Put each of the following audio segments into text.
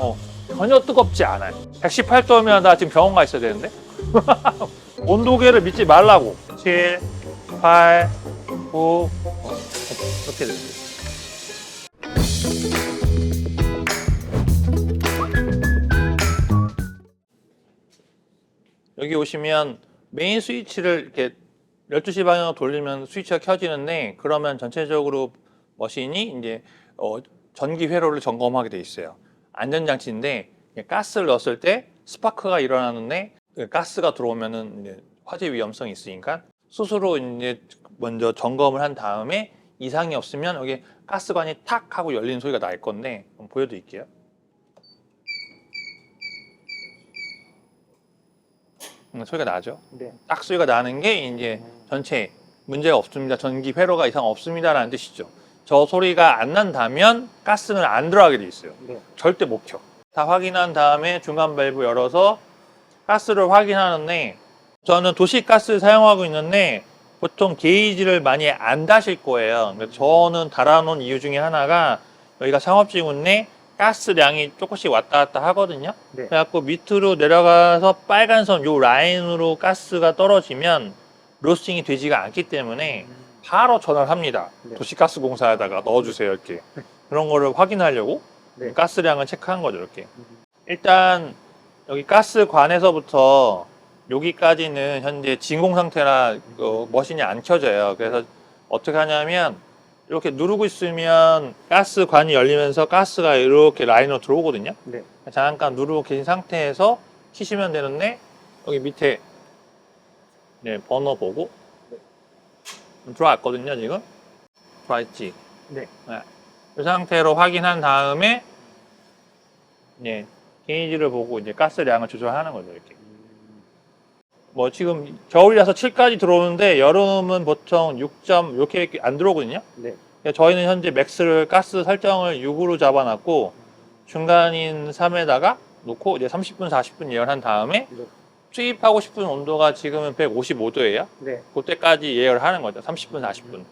어, 전혀 뜨겁지 않아요. 118도면 나 지금 병원 가 있어야 되는데. 온도계를 믿지 말라고. 7, 8, 9, 어, 이렇게 됩니다. 여기 오시면 메인 스위치를 이렇게 12시 방향으로 돌리면 스위치가 켜지는데 그러면 전체적으로 머신이 이제 어, 전기 회로를 점검하게 돼 있어요. 안전장치인데 가스를 넣었을 때 스파크가 일어나는데 그 가스가 들어오면은 화재 위험성이 있으니까 스스로 이제 먼저 점검을 한 다음에 이상이 없으면 여기 가스관이 탁 하고 열리는 소리가 날 건데 보여드릴게요. 음, 소리가 나죠. 네. 딱 소리가 나는 게 이제 전체 문제가 없습니다. 전기 회로가 이상 없습니다라는 뜻이죠. 저 소리가 안 난다면 가스는 안 들어가게 돼 있어요. 네. 절대 못 켜. 다 확인한 다음에 중간 밸브 열어서 가스를 확인하는데 저는 도시가스 사용하고 있는데 보통 게이지를 많이 안 다실 거예요. 근데 저는 달아놓은 이유 중에 하나가 여기가 상업지구인데 가스량이 조금씩 왔다 갔다 하거든요. 네. 그래갖고 밑으로 내려가서 빨간 선 요 라인으로 가스가 떨어지면 로스팅이 되지가 않기 때문에 바로 전화를 합니다. 네. 도시가스 공사에다가 넣어주세요 이렇게 그런 거를 확인하려고 네. 가스량을 체크한 거죠 이렇게. 일단 여기 가스관에서부터 여기까지는 현재 진공 상태라 어, 머신이 안 켜져요. 그래서 어떻게 하냐면 이렇게 누르고 있으면 가스관이 열리면서 가스가 이렇게 라인으로 들어오거든요. 네. 잠깐 누르고 계신 상태에서 키시면 되는데 여기 밑에 네, 번호 보고 들어왔거든요 지금 들어왔지 네. 이 상태로 확인한 다음에 네, 게이지를 보고 이제 가스량을 조절하는 거죠 이렇게 뭐 지금 겨울이라서 7까지 들어오는데 여름은 보통 6점 이렇게 안 들어오거든요 네. 그러니까 저희는 현재 맥스를 가스 설정을 6으로 잡아놨고 중간인 3에다가 놓고 이제 30분, 40분 예열한 다음에 네. 투입하고 싶은 온도가 지금은 155도예요. 네. 그때까지 예열을 하는 거죠. 30분, 40분.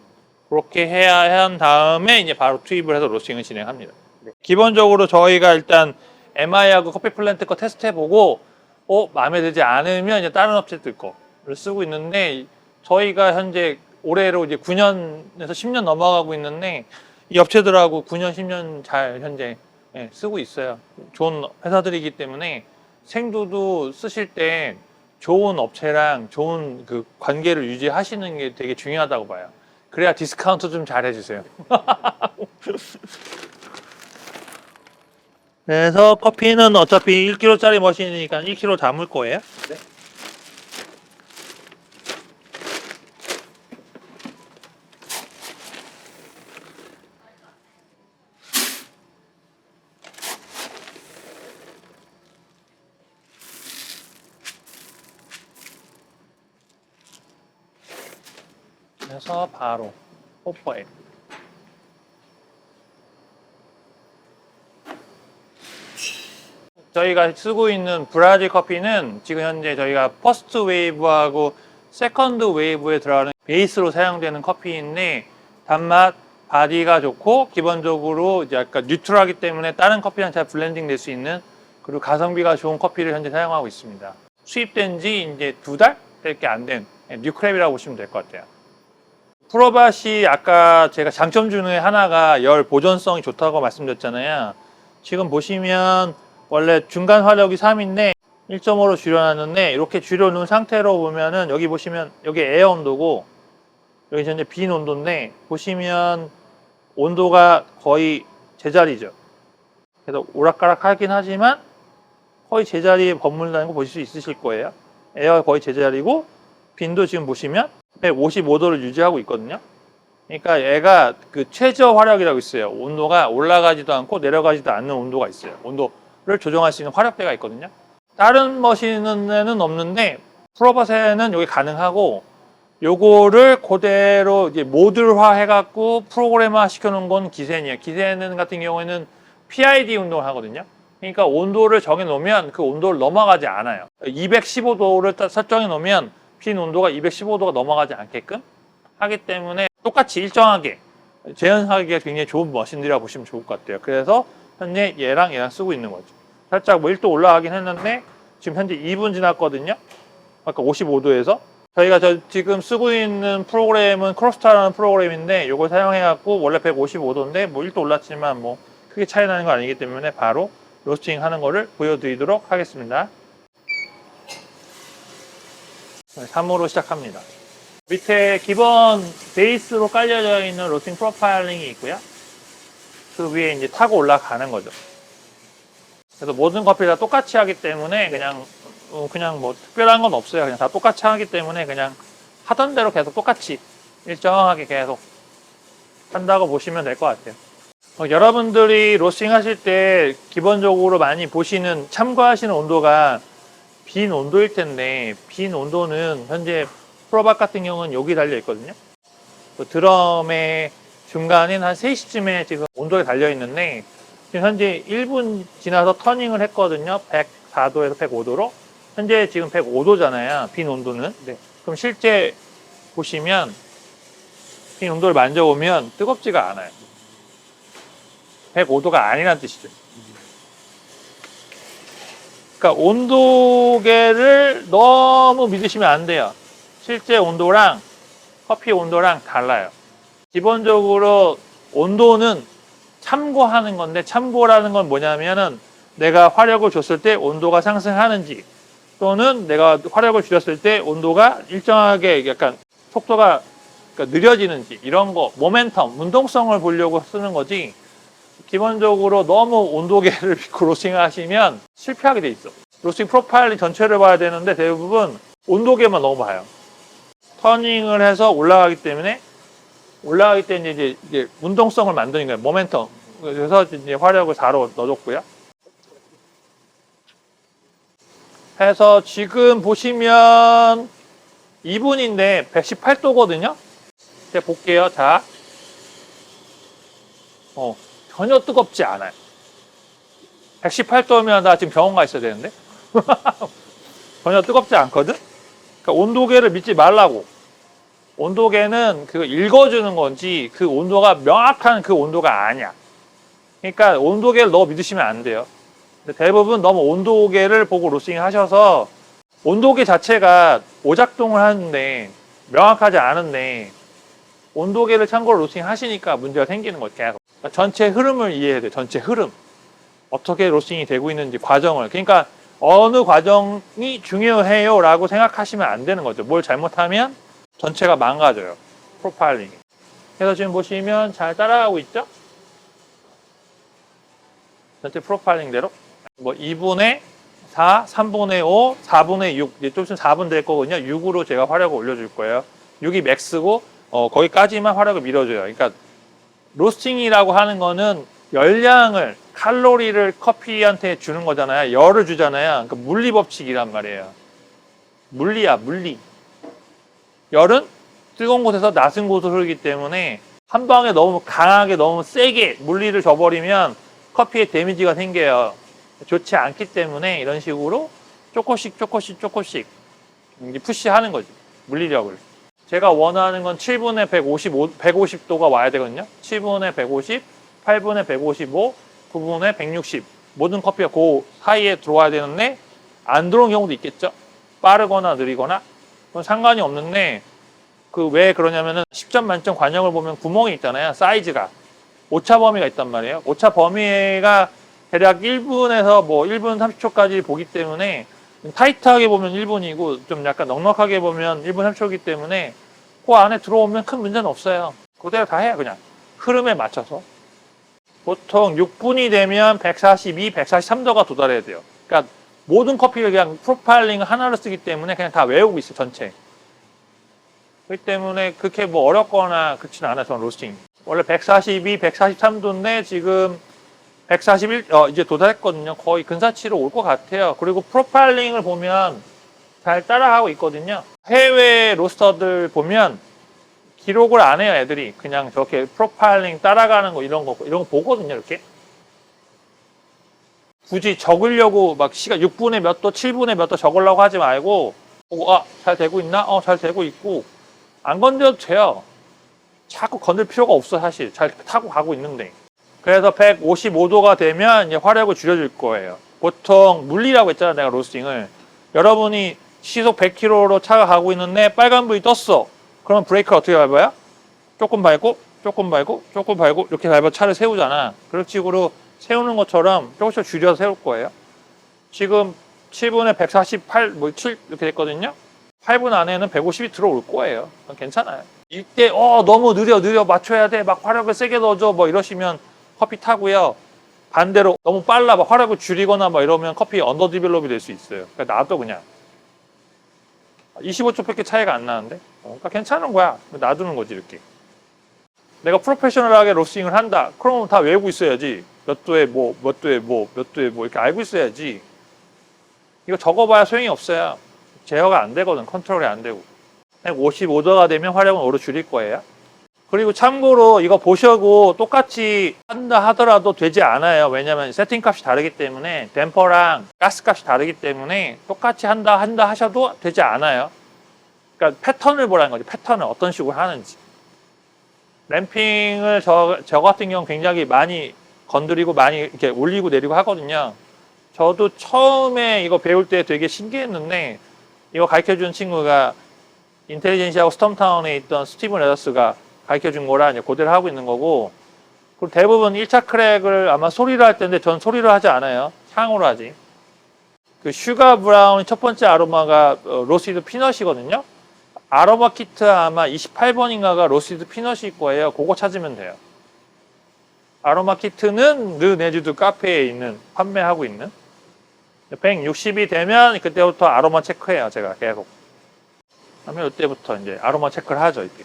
그렇게 해야 한 다음에 이제 바로 투입을 해서 로스팅을 진행합니다. 네. 기본적으로 저희가 일단 MI하고 커피 플랜트 거 테스트해보고 어 마음에 들지 않으면 이제 다른 업체들 거를 쓰고 있는데 저희가 현재 올해로 이제 9년에서 10년 넘어가고 있는데 이 업체들하고 9년, 10년 잘 현재 예, 쓰고 있어요. 좋은 회사들이기 때문에 생두도 쓰실 때 좋은 업체랑 좋은 그 관계를 유지하시는 게 되게 중요하다고 봐요. 그래야 디스카운트 좀 잘 해주세요. 그래서 커피는 어차피 1kg짜리 머신이니까 1kg 담을 거예요. 네. 그래서 바로 뽀뽀해. 저희가 쓰고 있는 브라질 커피는 지금 현재 저희가 퍼스트 웨이브하고 세컨드 웨이브에 들어가는 베이스로 사용되는 커피인데 단맛, 바디가 좋고 기본적으로 이제 약간 뉴트럴하기 때문에 다른 커피랑 잘 블렌딩 될 수 있는 그리고 가성비가 좋은 커피를 현재 사용하고 있습니다. 수입된 지 이제 두 달밖에 안된 뉴크랩이라고 보시면 될 것 같아요. 프로바시 아까 제가 장점 중에 하나가 열 보존성이 좋다고 말씀드렸잖아요. 지금 보시면 원래 중간 화력이 3인데 1.5로 줄여놨는데 이렇게 줄여놓은 상태로 보면은 여기 보시면 여기 에어 온도고 여기 현재 빈 온도인데 보시면 온도가 거의 제자리죠. 그래서 오락가락 하긴 하지만 거의 제자리에 머물다는 거 보실 수 있으실 거예요. 에어가 거의 제자리고 빈도 지금 보시면 155도를 유지하고 있거든요. 그러니까 얘가 그 최저 화력이라고 있어요. 온도가 올라가지도 않고 내려가지도 않는 온도가 있어요. 온도를 조정할 수 있는 화력대가 있거든요. 다른 머신에는 없는데 프로버스에는 여기 가능하고 요거를 그대로 이제 모듈화 해갖고 프로그램화 시켜놓은 건 기센이에요. 기센 같은 경우에는 PID 운동을 하거든요. 그러니까 온도를 정해 놓으면 그 온도를 넘어가지 않아요. 215도를 설정해 놓으면 핀 온도가 215도가 넘어가지 않게끔 하기 때문에 똑같이 일정하게 재현하기가 굉장히 좋은 머신들이라고 보시면 좋을 것 같아요. 그래서 현재 얘랑 얘랑 쓰고 있는 거죠. 살짝 뭐 1도 올라가긴 했는데 지금 현재 2분 지났거든요. 아까 55도에서 저희가 저 지금 쓰고 있는 프로그램은 크로스타라는 프로그램인데 이걸 사용해갖고 원래 155도인데 뭐 1도 올랐지만 뭐 크게 차이 나는 거 아니기 때문에 바로 로스팅 하는 거를 보여드리도록 하겠습니다. 3호로 시작합니다. 밑에 기본 베이스로 깔려져 있는 로스팅 프로파일링이 있고요. 그 위에 이제 타고 올라가는 거죠. 그래서 모든 커피를 다 똑같이 하기 때문에 그냥 어, 그냥 뭐 특별한 건 없어요. 그냥 다 똑같이 하기 때문에 그냥 하던 대로 계속 똑같이 일정하게 계속 한다고 보시면 될 것 같아요. 어, 여러분들이 로스팅 하실 때 기본적으로 많이 보시는 참고하시는 온도가 빈 온도일 텐데 빈 온도는 현재 프로박 같은 경우는 여기 달려 있거든요. 그 드럼의 중간인 한 3시쯤에 지금 온도가 달려 있는데 지금 현재 1분 지나서 터닝을 했거든요. 104도에서 105도로. 현재 지금 105도잖아요. 빈 온도는. 네. 그럼 실제 보시면 빈 온도를 만져보면 뜨겁지가 않아요. 105도가 아니란 뜻이죠. 그러니까 온도계를 너무 믿으시면 안 돼요. 실제 온도랑 커피 온도랑 달라요. 기본적으로 온도는 참고하는 건데 참고라는 건 뭐냐면은 내가 화력을 줬을 때 온도가 상승하는지 또는 내가 화력을 줄였을 때 온도가 일정하게 약간 속도가 그러니까 느려지는지 이런 거 모멘텀 운동성을 보려고 쓰는 거지 기본적으로 너무 온도계를 믿고 로스팅 하시면 실패하게 돼 있어 로스팅 프로파일링 전체를 봐야 되는데 대부분 온도계만 너무 봐요 터닝을 해서 올라가기 때문에 올라가기 때문에 이제, 이제 운동성을 만드는 거예요 모멘텀 그래서 이제 화력을 4로 넣어줬고요 해서 지금 보시면 2분인데 118도거든요. 제가 볼게요. 자. 어, 전혀 뜨겁지 않아요. 118도면 나 지금 병원 가 있어야 되는데. 전혀 뜨겁지 않거든? 그러니까 온도계를 믿지 말라고. 온도계는 그 읽어주는 건지 그 온도가 명확한 그 온도가 아니야. 그러니까 온도계를 너무 믿으시면 안 돼요. 대부분 너무 온도계를 보고 로스팅 하셔서 온도계 자체가 오작동을 하는데 명확하지 않은데 온도계를 참고로 로스팅 하시니까 문제가 생기는 거죠. 계속. 그러니까 전체 흐름을 이해해야 돼요. 전체 흐름. 어떻게 로스팅이 되고 있는지 과정을. 그러니까 어느 과정이 중요해요 라고 생각하시면 안 되는 거죠. 뭘 잘못하면 전체가 망가져요. 프로파일링이. 그래서 지금 보시면 잘 따라가고 있죠? 전체 프로파일링대로. 뭐 2분의 4, 3분의 5, 4분의 6, 이제 좀 있으면 4분 될 거거든요. 6으로 제가 화력을 올려줄 거예요. 6이 맥스고, 어, 거기까지만 화력을 밀어줘요. 그러니까, 로스팅이라고 하는 거는 열량을, 칼로리를 커피한테 주는 거잖아요. 열을 주잖아요. 그러니까 물리 법칙이란 말이에요. 물리야, 물리. 열은 뜨거운 곳에서 낮은 곳으로 흐르기 때문에 한 방에 너무 강하게, 너무 세게 물리를 줘버리면 커피에 데미지가 생겨요. 좋지 않기 때문에 이런 식으로 조금씩 조금씩 조금씩 푸시하는 거지 물리력을 제가 원하는 건 7분에 155, 150도가 와야 되거든요. 7분에 150, 8분에 155, 9분에 160 모든 커피가 그 사이에 들어와야 되는데 안 들어온 경우도 있겠죠? 빠르거나 느리거나? 그건 상관이 없는데 그 왜 그러냐면은 10점 만점 관형을 보면 구멍이 있잖아요 사이즈가. 오차 범위가 있단 말이에요. 오차 범위가 대략 1분에서 뭐 1분 30초까지 보기 때문에 타이트하게 보면 1분이고 좀 약간 넉넉하게 보면 1분 30초이기 때문에 그 안에 들어오면 큰 문제는 없어요. 그대로 다 해요 그냥 흐름에 맞춰서 보통 6분이 되면 142, 143도가 도달해야 돼요. 그러니까 모든 커피를 그냥 프로파일링 하나로 쓰기 때문에 그냥 다 외우고 있어요 전체. 그렇기 때문에 그렇게 뭐 어렵거나 그렇지는 않아요 저는 로스팅. 원래 142, 143도인데 지금 141, 어, 이제 도달했거든요. 거의 근사치로 올 것 같아요. 그리고 프로파일링을 보면 잘 따라하고 있거든요. 해외 로스터들 보면 기록을 안 해요, 애들이. 그냥 저렇게 프로파일링 따라가는 거, 이런 거, 이런 거 보거든요, 이렇게. 굳이 적으려고 막 시간 6분에 몇 도, 7분에 몇 도 적으려고 하지 말고, 보고, 아, 잘 되고 있나? 어, 잘 되고 있고. 안 건드려도 돼요. 자꾸 건들 필요가 없어, 사실. 잘 타고 가고 있는데. 그래서 155도가 되면 이제 화력을 줄여줄 거예요. 보통 물리라고 했잖아 내가 로스팅을. 여러분이 시속 100km로 차가 가고 있는데 빨간 불이 떴어. 그럼 브레이크를 어떻게 밟아요? 조금 밟고 조금 밟고 조금 밟고 이렇게 밟아 차를 세우잖아. 그런 식으로 세우는 것처럼 조금씩 줄여서 세울 거예요. 지금 7분에 148, 뭐 7 이렇게 됐거든요. 8분 안에는 150이 들어올 거예요. 괜찮아요. 이때 어 너무 느려 느려. 맞춰야 돼. 막 화력을 세게 넣어줘. 뭐 이러시면 커피 타고요. 반대로 너무 빨라 막 화력을 줄이거나 막 이러면 커피 언더 디벨롭이 될 수 있어요. 그러니까 놔둬 그냥. 25초밖에 차이가 안 나는데? 어, 그러니까 괜찮은 거야. 놔두는 거지 이렇게. 내가 프로페셔널하게 로스팅을 한다. 그러면 다 외우고 있어야지. 몇 도에 뭐 몇 도에 뭐 몇 도에 뭐 이렇게 알고 있어야지. 이거 적어봐야 소용이 없어요. 제어가 안 되거든. 컨트롤이 안 되고. 55도가 되면 화력은 오로 줄일 거예요 그리고 참고로 이거 보셔고 똑같이 한다 하더라도 되지 않아요. 왜냐면 세팅 값이 다르기 때문에 댐퍼랑 가스 값이 다르기 때문에 똑같이 한다 한다 하셔도 되지 않아요. 그러니까 패턴을 보라는 거지. 패턴을 어떤 식으로 하는지. 램핑을 저, 저 같은 경우 굉장히 많이 건드리고 많이 이렇게 올리고 내리고 하거든요. 저도 처음에 이거 배울 때 되게 신기했는데 이거 가르쳐 준 친구가 인텔리전시하고 스톰타운에 있던 스티븐 레더스가 가르쳐 준 거라 이제 그대로 하고 있는 거고 그리고 대부분 1차 크랙을 아마 소리로 할 텐데 전 소리로 하지 않아요. 향으로 하지. 그 슈가 브라운이 첫 번째 아로마가 어, 로시드 피넛이거든요. 아로마 키트 아마 28번인가가 로시드 피넛일 거예요. 그거 찾으면 돼요. 아로마 키트는 르 네주드 카페에 있는 판매하고 있는 160이 되면 그때부터 아로마 체크해요. 제가 계속. 그러면 이때부터 이제 아로마 체크를 하죠. 이때.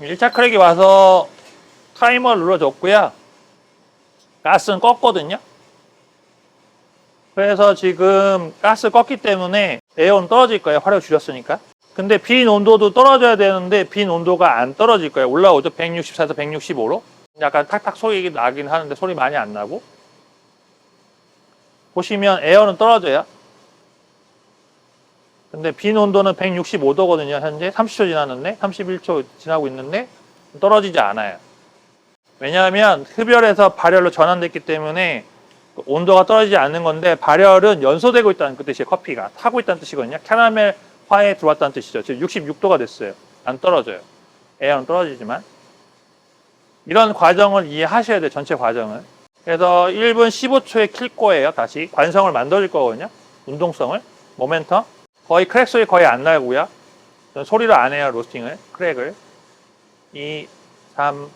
일차 크랙이 와서 타이머를 눌러줬고요. 가스는 껐거든요. 그래서 지금 가스 껐기 때문에 에어는 떨어질 거예요. 화력 줄였으니까. 근데 빈 온도도 떨어져야 되는데 빈 온도가 안 떨어질 거예요. 올라오죠. 164에서 165로. 약간 탁탁 소리 나긴 하는데 소리 많이 안 나고. 보시면 에어는 떨어져요. 근데 빈 온도는 165도거든요. 현재 30초 지났는데 31초 지나고 있는데 떨어지지 않아요. 왜냐하면 흡열에서 발열로 전환됐기 때문에 온도가 떨어지지 않는 건데 발열은 연소되고 있다는 그 뜻이에요. 커피가 타고 있다는 뜻이거든요. 캐러멜 화에 들어왔다는 뜻이죠. 지금 66도가 됐어요. 안 떨어져요. 에어는 떨어지지만 이런 과정을 이해하셔야 돼요. 전체 과정을. 그래서 1분 15초에 킬 거예요. 다시 관성을 만들어줄 거거든요. 운동성을 모멘텀 거의 크랙 소리 거의 안 나고요. 소리로 안 해요, 로스팅을. 크랙을. 2, 3,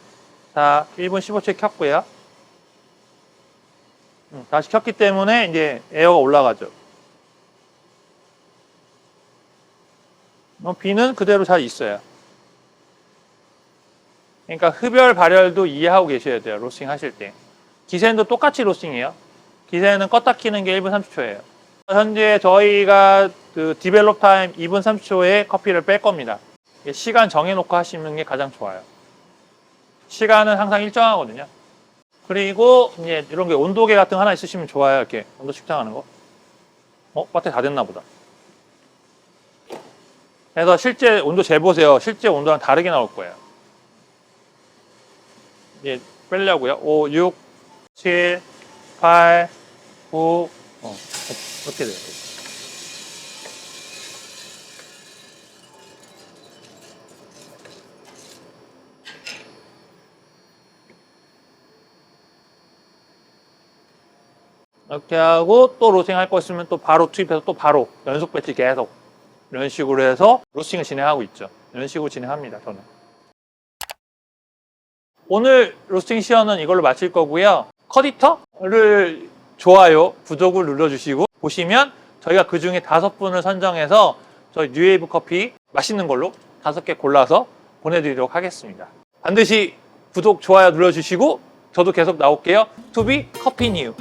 4, 1분 15초에 켰고요. 음, 다시 켰기 때문에 이제 에어가 올라가죠. 뭐 비는 그대로 잘 있어요. 그러니까 흡열 발열도 이해하고 계셔야 돼요. 로스팅 하실 때. 기세도 똑같이 로스팅이에요. 기세는 껐다 키는 게 1분 30초예요. 현재 저희가 그 디벨롭 타임 2분 30초에 커피를 뺄 겁니다. 시간 정해놓고 하시는 게 가장 좋아요. 시간은 항상 일정하거든요. 그리고 이제 이런 게 온도계 같은 거 하나 있으시면 좋아요. 이렇게 온도 측정하는 거. 어, 배터리 다 됐나 보다. 그래서 실제 온도 재보세요. 실제 온도랑 다르게 나올 거예요. 이제 빼려고요. 5, 6, 7, 8, 9, 어, 어떻게 돼요? 이렇게 하고 또 로싱 할 거 있으면 또 바로 투입해서 또 바로 연속 배치 계속 이런 식으로 해서 로싱을 진행하고 있죠. 이런 식으로 진행합니다. 저는. 오늘 로스팅 시연은 이걸로 마칠 거고요. 커디터를 좋아요, 구독을 눌러주시고 보시면 저희가 그 중에 다섯 분을 선정해서 저희 뉴웨이브 커피 맛있는 걸로 다섯 개 골라서 보내드리도록 하겠습니다. 반드시 구독, 좋아요 눌러주시고 저도 계속 나올게요. 투비 커피 뉴.